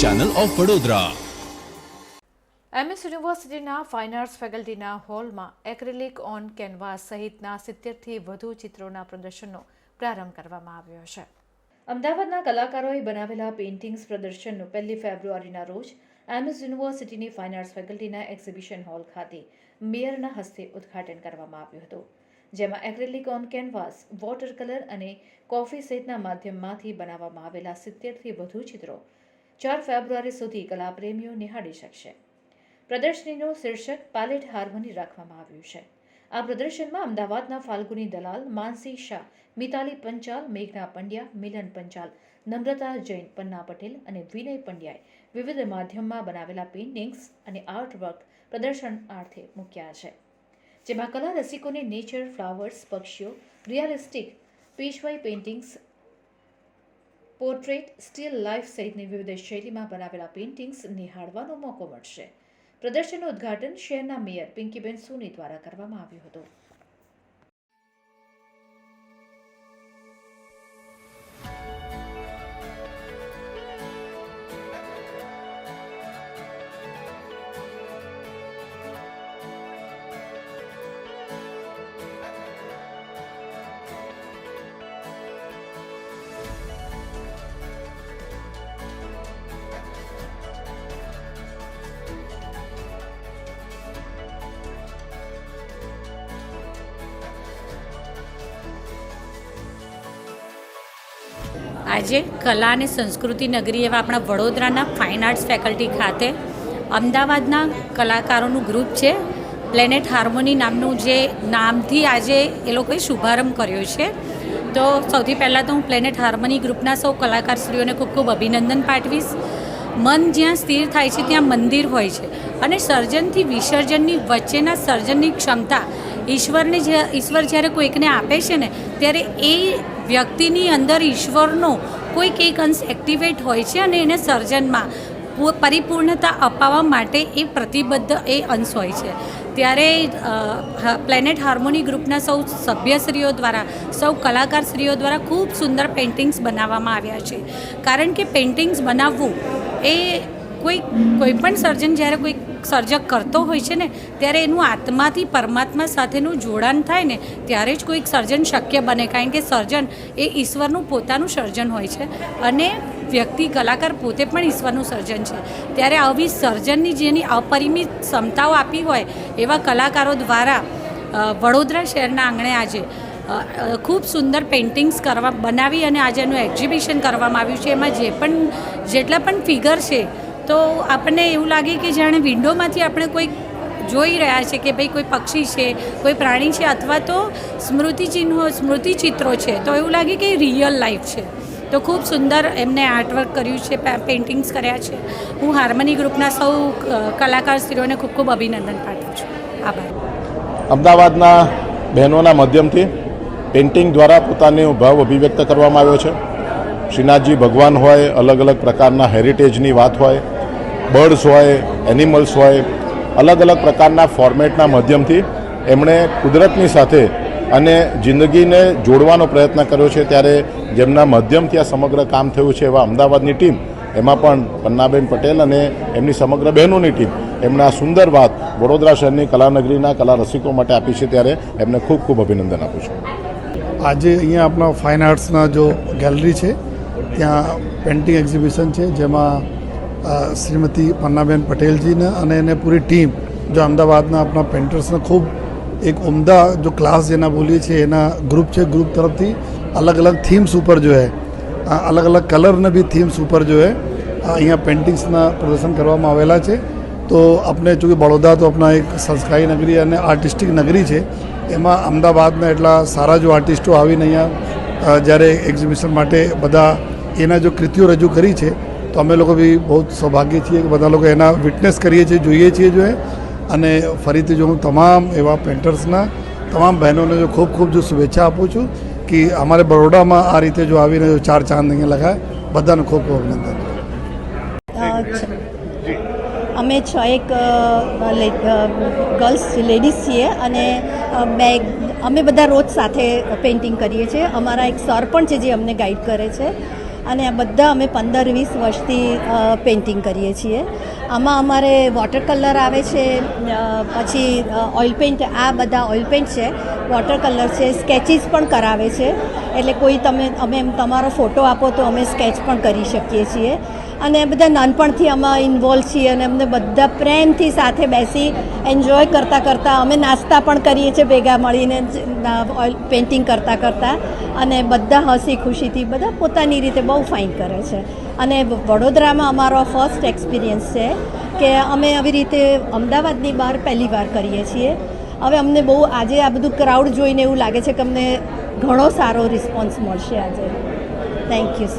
Channel of Vadodara MS યુનિવર્સિટીના fine arts ફેકલ્ટીના હોલમાં એક્રેલિક ઓન કેનવાસ સહિતના સિત્તેરથી વધુ ચિત્રોના પ્રદર્શનનો પ્રારંભ કરવામાં આવ્યો છે. અમદાવાદના કલાકારોએ બનાવેલા પેઇન્ટિંગ્સ પ્રદર્શનનું પહેલી ફેબ્રુઆરીના રોજ એમએસ યુનિવર્સિટીની ફાઇન આર્ટ્સ ફેકલ્ટીના એક્ઝિબિશન હોલ ખાતે મેયરના હસ્તે ઉદ્ઘાટન કરવામાં આવ્યું હતું. જેમાં acrylic on canvas water colour અને કોફી સહિતના માધ્યમમાંથી બનાવવામાં આવેલા સિત્તેરથી વધુ ચિત્રો ચાર ફેબ્રુઆરી સુધી કલાપ્રેમીઓ નિહાળી શકશે. પ્રદર્શનીનું શીર્ષક પાલેટ હાર્મની રાખવામાં આવ્યું છે. આ પ્રદર્શનમાં અમદાવાદના ફાલ્ગુની દલાલ, માનસી શાહ, મિતાલી પંચાલ, મેઘના પંડ્યા, મિલન પંચાલ, નમ્રતા જૈન, પન્ના પટેલ અને વિનય પંડ્યાએ વિવિધ માધ્યમમાં બનાવેલા પેઇન્ટિંગ્સ અને આર્ટવર્ક પ્રદર્શનાર્થે મૂક્યા છે. જેમાં કલા રસિકોને નેચર ફ્લાવર્સ પક્ષીઓ realistic પેશવાઈ paintings portrait still life સહિતની વિવિધ શૈલીમાં બનાવેલા પેઇન્ટિંગ્સ નિહાળવાનો મોકો મળશે. પ્રદર્શનનું ઉદ્ઘાટન શહેરના મેયર પિંકીબેન સોની દ્વારા કરવામાં આવ્યું હતું. આજે કલા અને સંસ્કૃતિ નગરી એવા આપણા વડોદરાના ફાઇન આર્ટ્સ ફેકલ્ટી ખાતે અમદાવાદના કલાકારોનું ગ્રુપ છે. પ્લેનેટ હાર્મોની નામનું જે નામથી આજે એ લોકોએ શુભારંભ કર્યો છે. તો સૌથી પહેલાં તો હું પ્લેનેટ હાર્મોની ગ્રુપના સૌ કલાકારશ્રીઓને ખૂબ ખૂબ અભિનંદન પાઠવીશ. મન જ્યાં સ્થિર થાય છે ત્યાં મંદિર હોય છે અને સર્જનથી વિસર્જનની વચ્ચેના સર્જનની ક્ષમતા ઈશ્વરને જે, ઈશ્વર જ્યારે કોઈકને આપે છે ને, ત્યારે એ વ્યક્તિની અંદર ઈશ્વરનો કોઈક એક અંશ એક્ટિવેટ હોય છે અને એને સર્જનમાં પરિપૂર્ણતા અપાવવા માટે એ પ્રતિબદ્ધ એ અંશ હોય છે. ત્યારે પ્લેનેટ હાર્મોની ગ્રુપના સૌ સભ્યશ્રીઓ દ્વારા, સૌ કલાકારશ્રીઓ દ્વારા ખૂબ સુંદર પેઇન્ટિંગ્સ બનાવવામાં આવ્યા છે. કારણ કે પેઇન્ટિંગ્સ બનાવવું એ કોઈ કોઈ પણ સર્જન જ્યારે કોઈ સર્જક કરતો હોય છે ને, ત્યારે એનું આત્માથી પરમાત્મા સાથેનું જોડાણ થાય ને, ત્યારે જ કોઈક સર્જન શક્ય બને. કારણ કે સર્જન એ ઈશ્વરનું પોતાનું સર્જન હોય છે અને વ્યક્તિ કલાકાર પોતે પણ ઈશ્વરનું સર્જન છે. ત્યારે આવી સર્જનની જેની અપરિમિત ક્ષમતાઓ આપી હોય એવા કલાકારો દ્વારા વડોદરા શહેરના આંગણે આજે ખૂબ સુંદર પેઇન્ટિંગ્સ કરવા, બનાવી અને આજે એનું એક્ઝિબિશન કરવામાં આવ્યું છે. એમાં જે પણ, જેટલા પણ ફિગર છે તો આપણને એવું લાગે કે જાણે વિન્ડોમાંથી આપણે કોઈક જોઈ રહ્યા છે કે ભાઈ કોઈ પક્ષી છે, કોઈ પ્રાણી છે અથવા તો સ્મૃતિચિહ્નો, સ્મૃતિચિત્રો છે. તો એવું લાગે કે રિયલ લાઈફ છે. તો ખૂબ સુંદર એમને આર્ટવર્ક કર્યું છે પેઇન્ટિંગ્સ કર્યા છે. હું હાર્મની ગ્રુપના સૌ કલાકાર કલાકારશ્રીઓને ખૂબ ખૂબ અભિનંદન પાઠવું છું. આભાર. અમદાવાદના બહેનોના માધ્યમથી પેઇન્ટિંગ દ્વારા પોતાનો ભાવ અભિવ્યક્ત કરવામાં આવ્યો છે. શ્રીનાથજી ભગવાન હોય અલગ અલગ પ્રકારના હેરિટેજની વાત હોય બર્ડ્સ હોય, એનિમલ્સ હોય, અલગ અલગ પ્રકારના ફોર્મેટના માધ્યમથી એમણે કુદરતની સાથે અને જિંદગીને જોડવાનો પ્રયત્ન કર્યો છે. ત્યારે જેમના માધ્યમથી આ સમગ્ર કામ થયું છે એવા અમદાવાદની ટીમ, એમાં પણ પન્નાબેન પટેલ અને એમની સમગ્ર બહેનોની ટીમ એમણે આ સુંદર વાત વડોદરા શહેરની કલાનગરીના કલા રસિકો માટે આપી છે. ત્યારે એમને ખૂબ ખૂબ અભિનંદન આપું છું. આજે અહીંયા આપણા ફાઇન આર્ટ્સના જો ગેલેરી છે, ત્યાં પેઇન્ટિંગ એક્ઝિબિશન છે, જેમાં શ્રીમતી પન્નાબેન પટેલજીને અને એને પૂરી ટીમ, જો અમદાવાદના આપણા પેન્ટર્સને ખૂબ એક ઉમદા જો ક્લાસ જેના બોલીએ છીએ, એના ગ્રુપ છે, ગ્રુપ તરફથી અલગ અલગ થીમ્સ ઉપર જો હે અલગ અલગ કલરને બી થીમ્સ ઉપર જો હે અહીંયા પેઇન્ટિંગ્સના પ્રદર્શન કરવામાં આવેલા છે. તો આપણે ચૂંકિ બડોદા તો આપણા એક સંસ્કારી નગરી અને આર્ટિસ્ટિક નગરી છે. એમાં અમદાવાદના એટલા સારા જો આર્ટિસ્ટો આવીને અહીંયા જ્યારે એક્ઝિબિશન માટે બધા એના જો કૃતિઓ રજૂ કરી છે તો અમે લોકો બી બહુ સૌભાગ્ય છીએ કે બધા લોકો એના વિટનેસ કરીએ છીએ, જોઈએ છીએ જો અને ફરીથી જો હું તમામ એવા પેન્ટર્સના તમામ બહેનોને જો ખૂબ ખૂબ જો શુભેચ્છા આપું છું કે અમારે બરોડામાં આ રીતે જો આવીને જો ચાર ચાંદ અહીંયા લગાય બધાને ખૂબ ખૂબ અભિનંદન. અમે છ એક ગર્લ્સ લેડીઝ છીએ અને બે અમે બધા રોજ સાથે પેઇન્ટિંગ કરીએ છીએ. અમારા એક સર પણ છે જે અમને ગાઈડ કરે છે. અને આ બધા અમે પંદર વીસ વર્ષથી પેઇન્ટિંગ કરીએ છીએ. આમાં અમારે વોટર કલર આવે છે પછી ઓઇલ પેઇન્ટ આ બધા ઓઇલ પેઇન્ટ છે. વોટર કલર છે સ્કેચીસ પણ કરાવે છે. એટલે કોઈ તમે, અમે તમારો ફોટો આપો તો અમે સ્કેચ પણ કરી શકીએ છીએ. અને બધા નાનપણથી અમે ઇન્વોલ્વ છીએ અને અમને બધા પ્રેમથી સાથે બેસી એન્જોય કરતાં કરતાં અમે નાસ્તા પણ કરીએ છીએ ભેગા મળીને ઓઇલ પેઇન્ટિંગ કરતાં કરતાં. અને બધા હસી ખુશીથી, બધા પોતાની રીતે બહુ ફાઇન કરે છે. અને વડોદરામાં અમારો ફર્સ્ટ એક્સપિરિયન્સ છે કે અમે આવી રીતે અમદાવાદની બહાર પહેલી વાર કરીએ છીએ. હવે અમને બહુ, આજે આ બધું ક્રાઉડ જોઈને એવું લાગે છે કે અમને ઘણો સારો રિસ્પોન્સ મળશે આજે. Thank you so